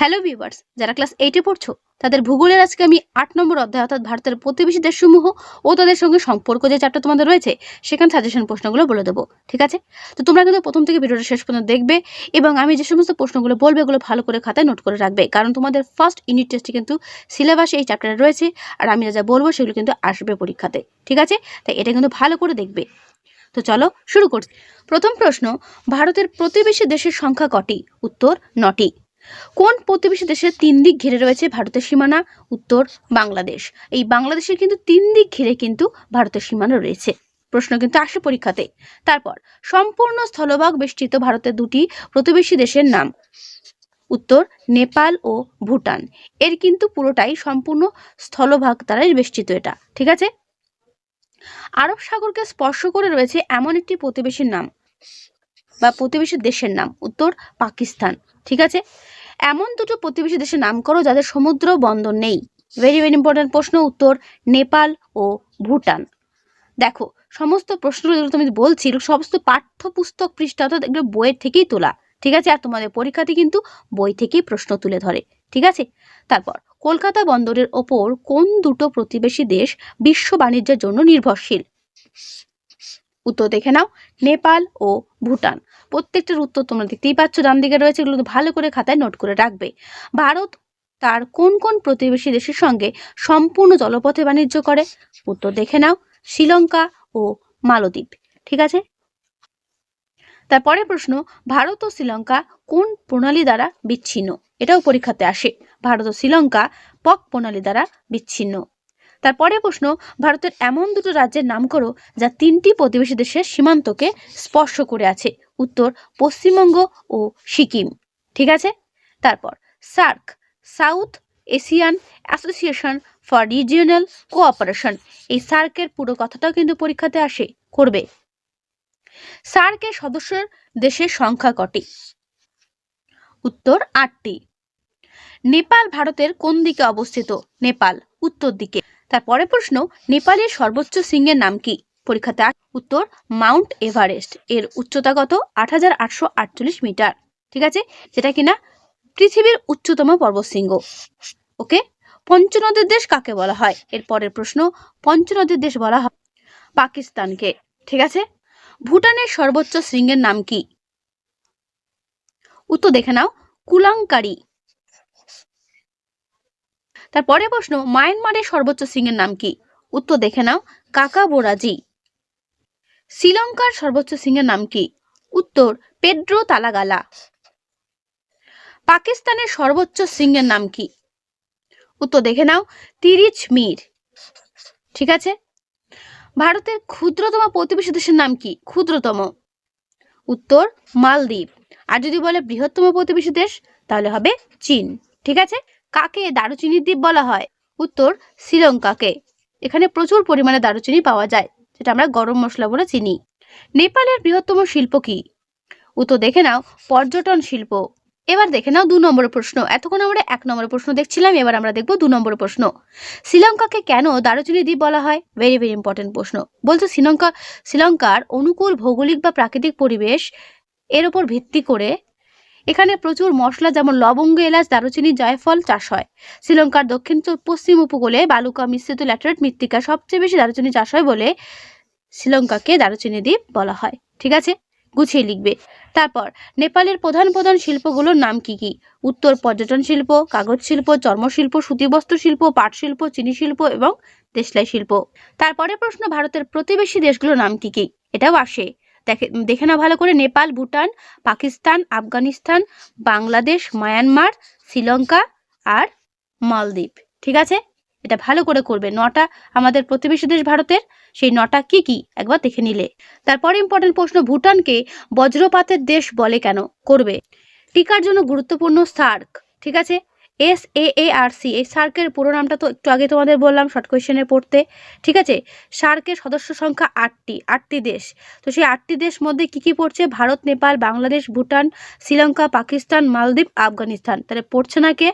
Hello viewers যারা class এইটে পড়ছো, তাদের ভূগোলের আজকে আমি আট নম্বর অধ্যায় অর্থাৎ ভারতের প্রতিবেশী দেশসমূহ ও তাদের সঙ্গে সম্পর্ক যে চ্যাপ্টার তোমাদের রয়েছে, সেখানে সাজেশন প্রশ্নগুলো বলে দেবো, ঠিক আছে? তো তোমরা কিন্তু প্রথম থেকে ভিডিওটা শেষ পর্যন্ত দেখবে এবং আমি যে সমস্ত প্রশ্নগুলো বলবে এগুলো ভালো করে খাতায় নোট করে রাখবে, কারণ তোমাদের ফার্স্ট ইউনিট টেস্টে কিন্তু সিলেবাস এই চ্যাপ্টারে রয়েছে, আর আমি যা যা বলব সেগুলো কিন্তু আসবে পরীক্ষাতে, ঠিক আছে? তাই এটা কিন্তু ভালো করে দেখবে। তো চলো শুরু করছি। প্রথম প্রশ্ন, ভারতের প্রতিবেশী দেশের সংখ্যা কটি? উত্তর, নটি। কোন প্রতিবেশী দেশের তিন দিক ঘিরে রয়েছে ভারতের সীমানা? উত্তর বাংলাদেশ। এই বাংলাদেশের কিন্তু তিন দিক ঘিরে কিন্তু ভারতের সীমানা রয়েছে। প্রশ্ন কিন্তু আসে পরীক্ষাতে। তারপর, সম্পূর্ণ স্থলভাগ বেষ্টিত ভারতের দুটি প্রতিবেশী দেশের নাম। উত্তর, নেপাল ও ভুটান। এর কিন্তু পুরোটাই সম্পূর্ণ স্থলভাগ দ্বারাই বেষ্টিত এটা। ঠিক আছে? আরব সাগরকে স্পর্শ করে রয়েছে এমন একটি প্রতিবেশীর নাম বা প্রতিবেশী দেশের নাম। উত্তর, পাকিস্তান। ঠিক আছে? এমন দুটো প্রতিবেশী দেশের নাম করো যাদের সমুদ্র বন্দর নেই। ভেরি ভেরি ইম্পর্ট্যান্ট প্রশ্ন, উত্তর, নেপাল ও ভুটান। দেখো, সমস্ত প্রশ্নগুলো যেগুলো তুমি বলছি সমস্ত পাঠ্যপুস্তক পৃষ্ঠা অর্থাৎ এগুলো বইয়ের থেকেই তোলা। ঠিক আছে? আর তোমাদের পরীক্ষাতে কিন্তু বই থেকেই প্রশ্ন তুলে ধরে। ঠিক আছে? তারপর, কলকাতা বন্দরের ওপর কোন দুটো প্রতিবেশী দেশ বিশ্ব বাণিজ্যের জন্য নির্ভরশীল? উত্তর দেখে নাও, নেপাল ও ভুটান। প্রত্যেকটার উত্তর তোমরা দেখতেই পাচ্ছ। ডান দিকে রয়েছে এগুলো ভালো করে খাতায় নোট করে রাখবে। ভারত তার কোন কোন প্রতিবেশী দেশের সঙ্গে সম্পূর্ণ জলপথে বাণিজ্য করে? উত্তর দেখে নাও, শ্রীলঙ্কা ও মালদ্বীপ। ঠিক আছে? তারপরে প্রশ্ন, ভারত ও শ্রীলঙ্কা কোন প্রণালী দ্বারা বিচ্ছিন্ন? এটাও পরীক্ষাতে আসে। ভারত ও শ্রীলঙ্কা পক প্রণালী দ্বারা বিচ্ছিন্ন। তারপরে প্রশ্ন, ভারতের এমন দুটো রাজ্যের নাম করো যা তিনটি প্রতিবেশী দেশের সীমান্তকে স্পর্শ করে আছে। উত্তর পশ্চিমবঙ্গ ও সিকিম। ঠিক আছে? তারপর, SAARC, South Asian Association for Regional Cooperation. এই সার্কের পুরো কথাটাও কিন্তু পরীক্ষাতে আসে, করবে। সার্কের সদস্য দেশের সংখ্যা কটি? উত্তর, আটটি। নেপাল ভারতের কোন দিকে অবস্থিত? নেপাল, উত্তর দিকে। তারপরে প্রশ্ন, নেপালের সর্বোচ্চ শৃঙ্গের নাম কি? পরীক্ষাতে উত্তর মাউন্ট এভারেস্ট। এর উচ্চতা কত? আট হাজার আটশো আটচল্লিশ মিটার। ঠিক আছে? যেটা কিনা? পৃথিবীর উচ্চতম পর্বতশৃঙ্গ। ওকে? পঞ্চনদের দেশ কাকে বলা হয়? এর পরের প্রশ্ন, পঞ্চনদের দেশ বলা হয় পাকিস্তানকে। ঠিক আছে? ভুটানের সর্বোচ্চ শৃঙ্গের নাম কি? উত্তর দেখে নাও, কুলাঙ্কারি। তারপরে প্রশ্ন, মায়ানমারের সর্বোচ্চ শৃঙ্গের নাম কি? উত্তর দেখে নাও কাকা বোরাজি শ্রীলঙ্কার সর্বোচ্চ সিংহের নাম কি? উত্তর, পেড্রো তালাগালা। পাকিস্তানের সর্বোচ্চ সিংহের নাম কি? উত্তর দেখে নাও তিরিচ মির। ঠিক আছে? ভারতের ক্ষুদ্রতম প্রতিবেশী দেশের নাম কি? ক্ষুদ্রতম। উত্তর, মালদ্বীপ। আর যদি বলে বৃহত্তম প্রতিবেশী দেশ, তাহলে হবে চীন। ঠিক আছে? কাকে দারুচিনির দ্বীপ বলা হয়? উত্তর, শ্রীলঙ্কাকে। এখানে প্রচুর পরিমাণে দারুচিনি পাওয়া যায়। যেটা আমরা গরম মশলা বলে চিনি। নেপালের বৃহত্তম শিল্প কি? উত্তর দেখে নাও, পর্যটন শিল্প। এবার দেখে নাও দু নম্বরের প্রশ্ন। এতক্ষণ আমরা এক নম্বরের প্রশ্ন দেখছিলাম, এবার আমরা দেখব দু নম্বর প্রশ্ন। শ্রীলঙ্কাকে কেন দারুচিনি দ্বীপ বলা হয়? ভেরি ভেরি ইম্পর্টেন্ট প্রশ্ন। বলছে শ্রীলঙ্কা, শ্রীলঙ্কার অনুকূল ভৌগোলিক বা প্রাকৃতিক পরিবেশ এর উপর ভিত্তি করে এখানে প্রচুর মশলা যেমন লবঙ্গ, এলাচ, দারুচিনি, জয়ফল চাষ হয়। শ্রীলঙ্কার দক্ষিণ পশ্চিম উপকূলে বালুকা, মিশ্রিত ল্যাটেরাইট, মৃত্তিকা সবচেয়ে বেশি দারুচিনি চাষ হয় বলে শ্রীলঙ্কাকে দারুচিনি দ্বীপ বলা হয়। ঠিক আছে? গুছিয়ে লিখবে। তারপর, নেপালের প্রধান প্রধান শিল্পগুলোর নাম কি কি? উত্তর, পর্যটন শিল্প, কাগজ শিল্প চর্মশিল্প সুতিবস্ত্র শিল্প, পাট শিল্প, চিনি শিল্প এবং দেশলাই শিল্প। তারপরে প্রশ্ন, ভারতের প্রতিবেশী দেশগুলোর নাম কি কি? এটাও আসে। দেখে দেখে না ভালো করে। নেপাল, ভুটান, পাকিস্তান, আফগানিস্তান, বাংলাদেশ, মায়ানমার, শ্রীলঙ্কা আর মালদ্বীপ। ঠিক আছে? এটা ভালো করে করবে। নটা আমাদের প্রতিবেশী দেশ ভারতের, সেই নটা কি কি? একবার দেখে নিলে। তারপরে ইম্পর্টেন্ট প্রশ্ন, ভুটানকে বজ্রপাতের দেশ বলে কেন? করবে। টিকার জন্য গুরুত্বপূর্ণ সার্ক, ঠিক আছে? S A A R C এই সার্কের পুরো নামটা তো একটু আগে তোমাদের বললাম শর্ট কোয়েশ্চেনে পড়তে, ঠিক আছে? সার্কের সদস্য সংখ্যা আটটি আটটি দেশ। তো সেই আটটি দেশ মধ্যে কি কি পড়ছে? ভারত, নেপাল, বাংলাদেশ, ভুটান, শ্রীলঙ্কা, পাকিস্তান, মালদ্বীপ, আফগানিস্তান। তাহলে পড়ছে না কে?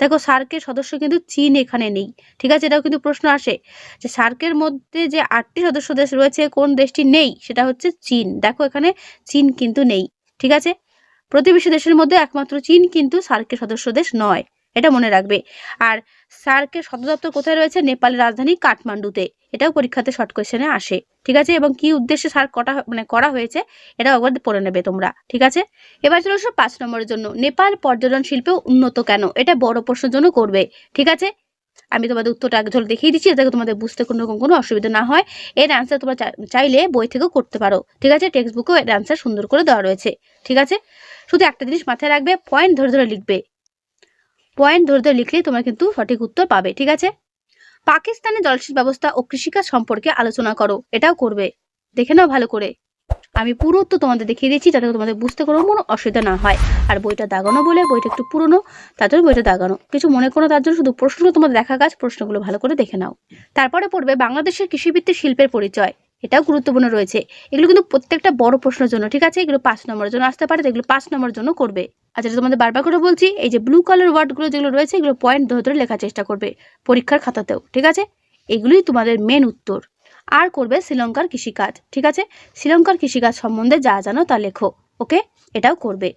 দেখো সার্কের সদস্য কিন্তু চীন এখানে নেই, ঠিক আছে? এটাও কিন্তু প্রশ্ন আসে যে সার্কের মধ্যে যে আটটি সদস্য দেশ রয়েছে, কোন দেশটি নেই? সেটা হচ্ছে চীন। দেখো এখানে চীন কিন্তু নেই, ঠিক আছে? প্রতিবেশী দেশের মধ্যে একমাত্র চীন কিন্তু সার্কের সদস্য দেশ নয়। এটা মনে রাখবে। আর সার্কের সদর দপ্তর কোথায় রয়েছে? নেপালের রাজধানী কাঠমান্ডুতে। এটাও পরীক্ষাতে শর্ট কোয়েশ্চেনে আসে। ঠিক আছে? এবং কি উদ্দেশ্যে সার্ক কটা মানে করা হয়েছে? এটাও একবার পড়ে নেবে তোমরা। ঠিক আছে? এবার চলে আসো পাঁচ নম্বরের জন্য। নেপাল পর্যটন শিল্পেও উন্নত কেন? এটা বড় প্রশ্নের জন্য করবে। ঠিক আছে? আমি তোমাদের উত্তরটা আগে ধরে দেখিয়ে দিচ্ছি, যাতে তোমাদের বুঝতে কোনো রকম কোনো অসুবিধা না হয়। এর অ্যান্সার তোমরা চাইলে বই থেকেও করতে পারো। ঠিক আছে? টেক্সট বুকেও এর অ্যান্সার সুন্দর করে দেওয়া রয়েছে। ঠিক আছে? শুধু একটা জিনিস মাথায় রাখবে পয়েন্ট ধরে ধরে লিখবে। পয়েন্ট ধরে ধরে লিখলেই তোমরা কিন্তু সঠিক উত্তর পাবে, ঠিক আছে? পাকিস্তানের জলসেচ ব্যবস্থা ও কৃষিকাজ সম্পর্কে আলোচনা করো, এটাও করবে। দেখে নাও ভালো করে। আমি পুরো উত্তর তোমাদের দেখিয়ে দিচ্ছি যাতে তোমাদের বুঝতে কোনো কোনো অসুবিধা না হয়। আর বইটা দাগানো বলে, বইটা একটু পুরনো, তার জন্য বইটা দাগানো। কিছু মনে করো তার জন্য শুধু প্রশ্নগুলো তোমাদের দেখা কাজ, প্রশ্নগুলো ভালো করে দেখে নাও। তারপরে পড়বে বাংলাদেশের কৃষিভিত্তিক শিল্পের পরিচয়। এটাও গুরুত্বপূর্ণ রয়েছে। এগুলো কিন্তু প্রত্যেকটা বড় প্রশ্নের জন্য, ঠিক আছে? এগুলো পাঁচ নম্বরের জন্য আসতে পারে, তো এগুলো পাঁচ নম্বরের জন্য করবে। যেটা তোমাদের বারবার করে বলছি, এই যে ব্লু কালার ওয়ার্ডগুলো যেগুলো রয়েছে, এগুলো পয়েন্ট ধরে ধরে লেখার চেষ্টা করবে পরীক্ষার খাতাতেও, ঠিক আছে? এগুলোই তোমাদের মেন উত্তর। আর করবে শ্রীলঙ্কার কৃষিকাজ, ঠিক আছে? শ্রীলঙ্কার কৃষিকাজ সম্বন্ধে যা জানো তা লেখো, ওকে? এটাও করবে।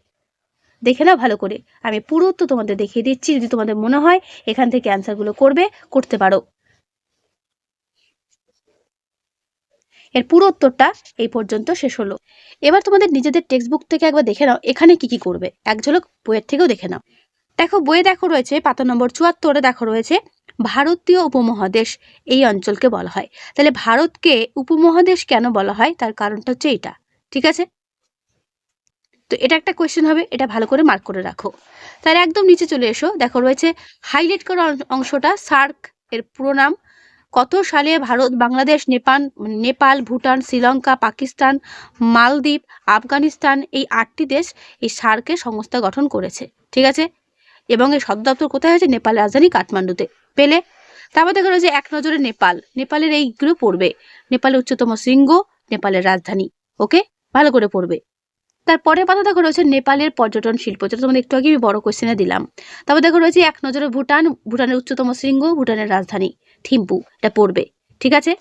দেখে নাও ভালো করে। আমি পুরো উত্তর তোমাদের দেখিয়ে দিচ্ছি, যদি তোমাদের মনে হয় এখান থেকে অ্যান্সারগুলো করবে, করতে পারো। এর পুরো উত্তরটা এই পর্যন্ত শেষ হলো। এবার তোমাদের নিজেদের টেক্সট বুক থেকে একবার দেখে নাও, এখানে কি কি করবে। এক ঝলক বইয়ের থেকেও দেখে নাও। দেখো, বইয়ে দেখো রয়েছে পাতা নম্বর চুয়াত্তরে দেখো রয়েছে, ভারতীয় উপমহাদেশ এই অঞ্চলকে বলা হয়। তাহলে ভারতকে উপমহাদেশ কেন বলা হয়? তার কারণটা হচ্ছে এটা ঠিক আছে? তো এটা একটা কোয়েশ্চেন হবে, এটা ভালো করে মার্ক করে রাখো। তাহলে একদম নিচে চলে এসো। দেখো রয়েছে হাইলাইট করা অংশটা, সার্ক এর পুরো নাম কত সালে ভারত, বাংলাদেশ, নেপাল নেপাল, ভুটান, শ্রীলঙ্কা, পাকিস্তান, মালদ্বীপ, আফগানিস্তান এই আটটি দেশ এই সার্কের সংস্থা গঠন করেছে, ঠিক আছে? এবং এই সদর দপ্তর কোথায় হয়েছে? নেপালের রাজধানী কাঠমান্ডুতে। পেলে? তারপর দেখা রয়েছে এক নজরে নেপাল। নেপালের এইগুলো পড়বে। নেপালের উচ্চতম শৃঙ্গ, নেপালের রাজধানী। ওকে? ভালো করে পড়বে। তারপরে পাতা দেখো রয়েছে নেপালের পর্যটন শিল্প। যেটা তোমাদের একটু আগে আমি বড় কোশ্চেনে দিলাম। তারপর দেখো রয়েছে এক নজরে ভুটান। ভুটানের উচ্চতম শৃঙ্গ, ভুটানের রাজধানী। থিম্পু এটা পড়বে, ঠিক আছে?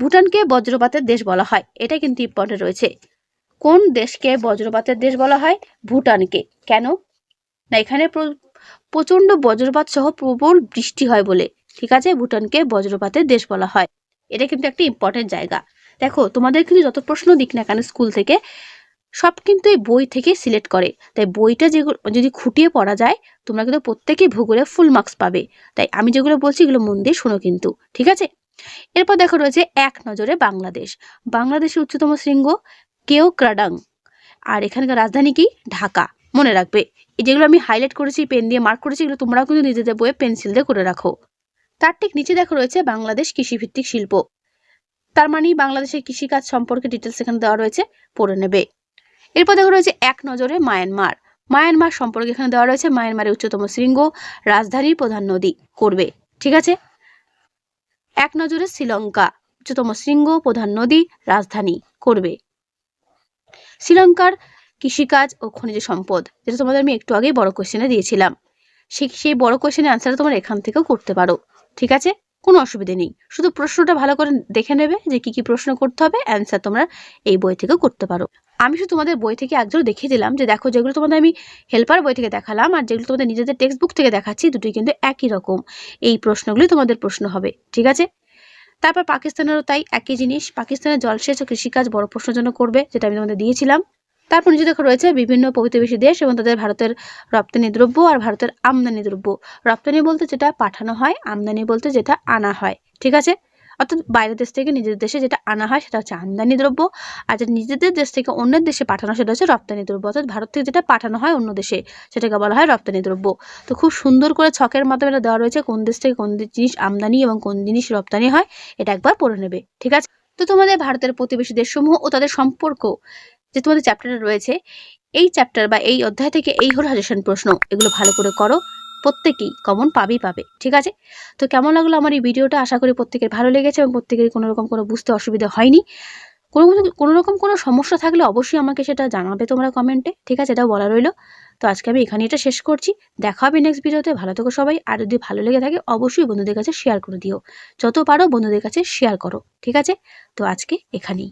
ভুটানকে বজ্রপাতের দেশ বলা হয় এটা কিন্তু ইম্পর্টেন্ট রয়েছে। কোন দেশকে বজ্রপাতের দেশ বলা হয়? ভুটানকে। কেন? না, এখানে প্র- প্রচণ্ড বজ্রপাত সহ প্রবল বৃষ্টি হয় বলে, ঠিক আছে? ভুটানকে বজ্রপাতের দেশ বলা হয়। এটা কিন্তু একটা ইম্পর্টেন্ট জায়গা। দেখো, তোমাদের কিন্তু যত প্রশ্ন দিক না কেন স্কুল থেকে সব কিন্তু এই বই থেকে সিলেক্ট করে। তাই বইটা যেগুলো যদি খুঁটিয়ে পড়া যায়, তোমরা কিন্তু প্রত্যেকেই ভূগোলে ফুল মার্কস পাবে। তাই আমি যেগুলো বলছি, এগুলো মন দিয়ে শোনো কিন্তু, ঠিক আছে? এরপর দেখো রয়েছে এক নজরে বাংলাদেশ। বাংলাদেশের উচ্চতম শৃঙ্গ কেও ক্রাডাং আর এখানকার রাজধানী কি? ঢাকা। মনে রাখবে, এই যেগুলো আমি হাইলাইট করেছি পেন দিয়ে মার্ক করেছি, এগুলো তোমরাও কিন্তু নিজেদের বইয়ে পেন্সিল দিয়ে করে রাখো। তার ঠিক নিচে দেখো রয়েছে বাংলাদেশ কৃষিভিত্তিক শিল্প। তার মানে বাংলাদেশের কৃষিকাজ সম্পর্কে ডিটেলস এখানে দেওয়া রয়েছে, পড়ে নেবে। এরপর দেখো রয়েছে এক নজরে মায়ানমার। মায়ানমার সম্পর্কে এখানে দেওয়া রয়েছে, মায়ানমারের উচ্চতম শৃঙ্গ রাজধানী প্রধান নদী করবে, ঠিক আছে? এক নজরে শ্রীলঙ্কা, উচ্চতম শৃঙ্গ প্রধান নদী রাজধানী করবে। শ্রীলঙ্কার কৃষিকাজ ও খনিজ সম্পদ, যেটা তোমাদের আমি একটু আগেই বড় কোশ্চেনে দিয়েছিলাম। সেই সেই বড় কোশ্চেনের অ্যান্সার তোমরা এখান থেকেও করতে পারো, ঠিক আছে? কোনো অসুবিধে নেই। শুধু প্রশ্নটা ভালো করে দেখে নেবে যে কি কি প্রশ্ন করতে হবে অ্যান্সার তোমরা এই বই থেকেও করতে পারো। আমি শুধু তোমাদের বই থেকে একজন দেখিয়ে দিলাম যে দেখো যেগুলো তোমাদের আমি হেল্পার বই থেকে দেখালাম আর যেগুলো তোমাদের নিজেদের টেক্সট বুক থেকে দেখাচ্ছি, দুটোই কিন্তু একই রকম। এই প্রশ্নগুলি তোমাদের প্রশ্ন হবে, ঠিক আছে? তারপর পাকিস্তানেরও তাই একই জিনিস। পাকিস্তানের জলসেচ ও কৃষিকাজ বড় প্রশ্নের জন্য করবে, যেটা আমি তোমাদের দিয়েছিলাম। তারপর নিচে দেখো রয়েছে বিভিন্ন প্রতিবেশী দেশ এবং তাদের ভারতের রপ্তানি দ্রব্য আর ভারতের আমদানি দ্রব্য। রপ্তানি বলতে যেটা পাঠানো হয়, আমদানি বলতে যেটা আনা হয়, ঠিক আছে? অর্থাৎ বাইরের দেশ থেকে নিজেদের দেশে যেটা আনা হয় সেটা হচ্ছে আমদানি দ্রব্য, আর যেটা নিজেদের দেশ থেকে অন্যের দেশে পাঠানো সেটা হচ্ছে রপ্তানি দ্রব্য। অর্থাৎ ভারত থেকে যেটা পাঠানো হয় অন্য দেশে সেটাকে বলা হয় রপ্তানি দ্রব্য। তো খুব সুন্দর করে ছকের মাধ্যমে এটা দেওয়া রয়েছে কোন দেশ থেকে কোন জিনিস আমদানি এবং কোন জিনিস রপ্তানি হয়, এটা একবার পড়ে নেবে, ঠিক আছে? তো তোমাদের ভারতের প্রতিবেশী দেশসমূহ ও তাদের সম্পর্ক যে তোমাদের চ্যাপ্টারে রয়েছে, এই চ্যাপ্টার বা এই অধ্যায় থেকে এই হলো সাজেশন প্রশ্ন। এগুলো ভালো করে করো, প্রত্যেকেই কমন পাবেই পাবে, ঠিক আছে? তো কেমন লাগল আমার এই ভিডিওটা? আশা করি প্রত্যেকের ভালো লেগেছে এবং প্রত্যেকের কোনো রকম কোনো বুঝতে অসুবিধা হয়নি। কোনো কোনো রকম কোনো সমস্যা থাকলে অবশ্যই আমাকে সেটা জানাবে তোমরা কমেন্টে ঠিক আছে? এটাও বলা রইল। তো আজকে আমি এখানে এটা শেষ করছি। দেখা হবে নেক্সট ভিডিওতে। ভালো থেকো সবাই। আর যদি ভালো লেগে থাকে, অবশ্যই বন্ধুদের কাছে শেয়ার করে দিও। যত পারো বন্ধুদের কাছে শেয়ার করো, ঠিক আছে? তো আজকে এখানেই।